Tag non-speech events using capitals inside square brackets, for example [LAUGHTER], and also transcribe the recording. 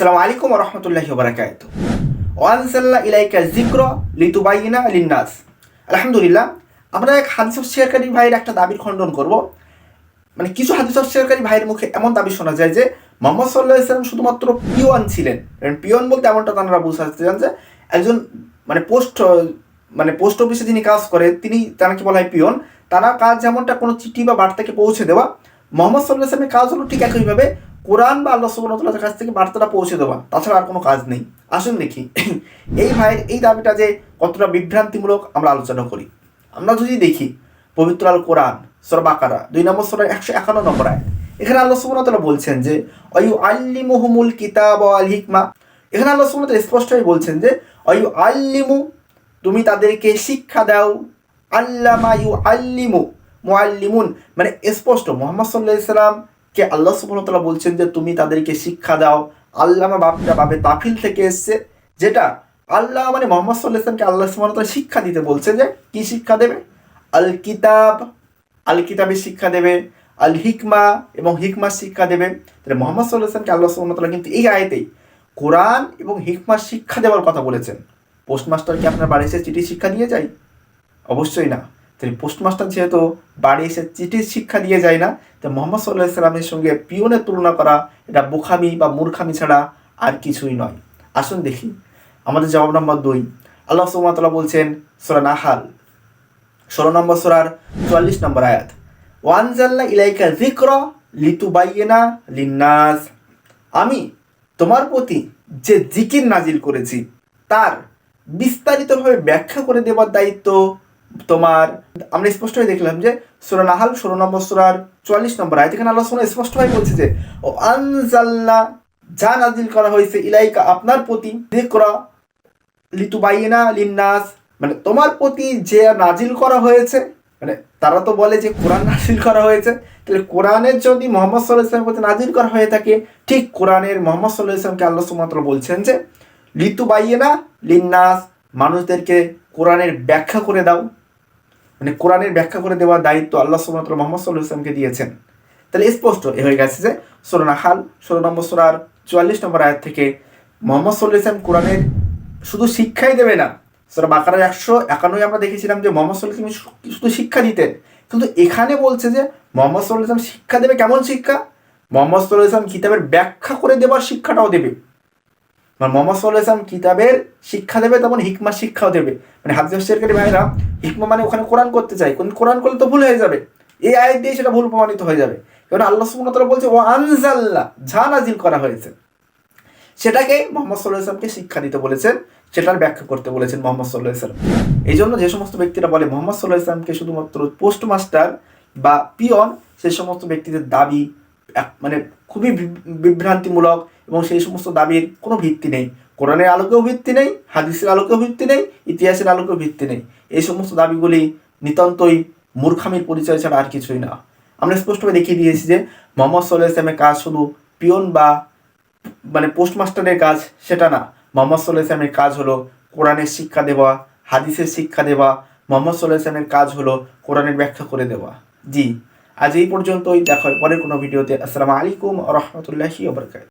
আসসালামু আলাইকুম রহমতুল্লাহি বারাকাত ওয়ানসাল্লা ইলাইকা জিক্র লিতুবাইনা লিন্নাস। আলহামদুলিল্লাহ আমরা এক হাদিস শেয়ারকারী ভাইয়ের একটা দাবির খণ্ডন করব। মানে কিছু হাদিস শেয়ারকারী ভাইয়ের মুখে এমন দাবি শোনা যায় যে, মোহাম্মদ সাল্লাহ ইসলাম শুধুমাত্র পিওন ছিলেন। পিওন বলতে এমনটা তারা বুঝাতে চান যে, একজন মানে পোস্ট মানে পোস্ট অফিসে যিনি কাজ করে তিনি তাকে বলা হয় পিওন তারা কাজ যেমনটা কোনো চিঠি বা বার্তাকে পৌঁছে দেওয়া, মোহাম্মদ সাল্লাহ ইসলামের কাজ হলো ঠিক একইভাবে কোরআন বা আল্লাহ সুবর্ণতার কাছ থেকে বার্তাটা পৌঁছে দেওয়া, তাছাড়া আর কোনো কাজ নেই। আসুন দেখি। [COUGHS] এই ভাইয়ের, এই দাবিটা যে কতটা বিভ্রান্তিমূলক আমরা আলোচনা করি। আমরা যদি দেখি, পবিত্র আল কোরআন, সর বাকারা, দুই নম্বর সরের একশো একান্ন নম্বর আয় এখানে আল্লাহ সুবর্ণতারা বলছেন যে অয়ু আল্লিমুহুমুল কিতাব আল হিকমা এখানে আল্লাহ সুবর্ণতা স্পষ্টই বলছেন যে অয়ু আল্লিমু তুমি তাদেরকে শিক্ষা দাও। আল্লামা ইউ আল্লিমু মুআল্লিমুন মানে স্পষ্ট, মোহাম্মদ সাল্লাহ ইসলাম কে আল্লাহ সুবহানাহু বলছেন যে তুমি তাদেরকে শিক্ষা দাও। আল্লামা বাপটা বাবে তাফিল থেকে এসছে, যেটা আল্লাহ মানে মোহাম্মদ সাল্লাহ ইসলামকে আল্লাহ সুবহানাহু শিক্ষা দিতে বলছে যে কি শিক্ষা দেবে? আল কিতাব আল কিতাবের শিক্ষা দেবে আল হিকমা এবং হিকমার শিক্ষা দেবে। তাহলে মোহাম্মদ সাল্লাহ ইসলামকে আল্লাহ সুবহানাহু কিন্তু এই আয়তেই কোরআন এবং হিকমার শিক্ষা দেওয়ার কথা বলেছেন। পোস্টমাস্টার কি আপনার বাড়ি এসে চিঠি শিক্ষা দিয়ে যায়? অবশ্যই না। তাই পোস্টমাস্টার যেহেতু, বাড়ি এসে চিঠির শিক্ষা দিয়ে যায় না, তো মোহাম্মদ সাল্লাহ ইসলামের সঙ্গে পিওনের তুলনা করা, এটা বোখামি বা মূর্খামি ছাড়া আর কিছুই নয়। আসুন দেখি। আমাদের জবাব নম্বর দুই। আল্লাহ সুমতলা বলছেন, সোরা নাহাল, ষোলো নম্বর সোরার চুয়াল্লিশ নম্বর আয়াত ওয়ানজাল্লা ইলাইকা জিক্র লিতু বাইয়েনা লিন্নাস। আমি তোমার প্রতি যে জিকির নাজিল করেছি, তার বিস্তারিতভাবে ব্যাখ্যা করে দেওয়ার দায়িত্ব তোমার, আমরা স্পষ্টই দেখলাম যে সুরা নাহাল, ষোলো নম্বর সুরার চুয়াল্লিশ নম্বর আয় এখানে আল্লাহ সোনা স্পষ্টভাবে বলছে যে, ও আনজাল্লা যা নাজিল করা হয়েছে ইলাইকা আপনার প্রতি করা লিতুবাইনা লিন্নাস মানে তোমার প্রতি যে নাজিল করা হয়েছে মানে তারা তো বলে যে কোরআন নাজিল করা হয়েছে, তাহলে কোরআনের যদি মোহাম্মদ সাল্লাহ ইসলামের প্রতি নাজিল করা হয়ে থাকে, ঠিক কোরআনের মোহাম্মদ সাল্লাহ ইসলামকে আল্লাহ সুমাত্র বলছেন যে লিতু বাইয়েনা লিন্নাস, মানুষদেরকে কোরআনের ব্যাখ্যা করে দাও মানে কোরআনের ব্যাখ্যা করে দেওয়ার দায়িত্ব আল্লাহ সুমাত্র মোহাম্মদ সাল্লাহ ইসলামকে দিয়েছেন। তাহলে স্পষ্ট, এ হয়ে গেছে যে সোরানা হাল ষোলো নম্বর সোরার চুয়াল্লিশ নম্বর আয়াত থেকে মোহাম্মদ সাল্লাহ ইসলাম কোরআনের শুধু শিক্ষাই দেবে না, সোরা বাকারার একশো একান্নই আমরা দেখেছিলাম যে মোহাম্মদ সাল্লাহ ইসলাম শুধু শিক্ষা দিতেন। কিন্তু এখানে বলছে যে মোহাম্মদ সাল্লাহ ইসলাম শিক্ষা দেবে কেমন শিক্ষা? মোহাম্মদ সাল্লাহ ইসলাম কিতাবের ব্যাখ্যা করে দেওয়ার শিক্ষাটাও দেবে। মানে মোহাম্মদ সাল্লাহ ইসলাম কিতাবের শিক্ষা দেবে, তেমন হিকমা শিক্ষাও দেবে। মানে হাদিস শেরকারী ভাইরা হিকমা মানে ওখানে কোরআন করতে চাই কোন কোরআন করলে তো ভুল হয়ে যাবে। এই আয় দিয়ে সেটা ভুল প্রমাণিত হয়ে যাবে। কারণ আল্লাহ সুমতলা বলছে ও আনজাল্লা যা নাজিল করা হয়েছে। সেটাকে মোহাম্মদ সাল্লাহ ইসলামকে শিক্ষা দিতে বলেছেন, সেটার ব্যাখ্যা করতে বলেছেন মোহাম্মদ সাল্লাহ ইসলাম এই জন্য যে সমস্ত ব্যক্তিরা বলে, মোহাম্মদ সাল্লাহ ইসলামকে শুধুমাত্র পোস্ট মাস্টার বা পিয়ন সেই সমস্ত ব্যক্তিদের দাবি মানে খুবই বিভ্রান্তিমূলক এবং সেই সমস্ত দাবির কোনো ভিত্তি নেই। কোরআনের আলোকেও ভিত্তি নেই, হাদিসের আলোকেও ভিত্তি নেই, ইতিহাসের আলোকেও ভিত্তি নেই। এই সমস্ত দাবিগুলি নিতান্তই মূর্খামির পরিচয় ছাড়া আর কিছুই না। আমরা স্পষ্টভাবে দেখিয়ে দিয়েছি যে মোহাম্মদ সাল্লাহ ইসলামের কাজ শুধু পিয়ন বা মানে পোস্টমাস্টারের কাজ সেটা না। মোহাম্মদ সাল্লাহ ইসলামের কাজ হলো কোরআনের শিক্ষা দেওয়া, হাদিসের শিক্ষা দেওয়া, মোহাম্মদ সাল্লাহ ইসলামের কাজ হলো কোরআনের ব্যাখ্যা করে দেওয়া। জি, আজ এই পর্যন্তই। দেখা হয় পরের কোনো ভিডিওতে। আসসালামু আলাইকুম রহমতুল্লাহি